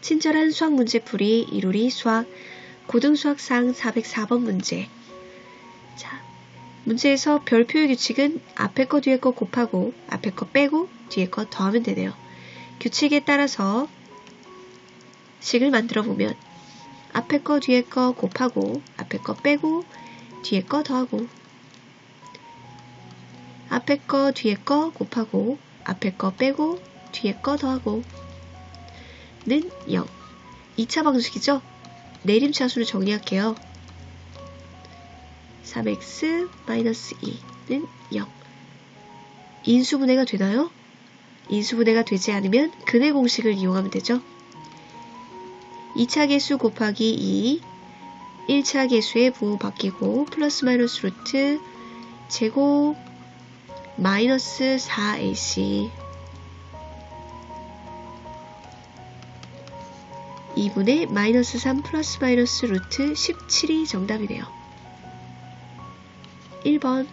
친절한 수학 문제풀이 이루리 수학 고등수학상 404번 문제. 자, 문제에서 별표의 규칙은 앞에 거 뒤에 거 곱하고 앞에 거 빼고 뒤에 거 더하면 되네요. 규칙에 따라서 식을 만들어 보면 앞에 거 뒤에 거 곱하고 앞에 거 빼고 뒤에 거 더하고 앞에 거 뒤에 거 곱하고 앞에 거 빼고 뒤에 거 더하고 는 0. 2차 방식이죠? 내림차수를 정리할게요. 3x-2는 0. 인수분해가 되나요? 인수분해가 되지 않으면 근해 공식을 이용하면 되죠. 2차 개수 곱하기 2, 1차 개수의 부호 바뀌고 플러스 마이너스 루트 제곱 마이너스 4ac 2분의 마이너스 3 플러스 마이너스 루트 17이 정답이네요. 1번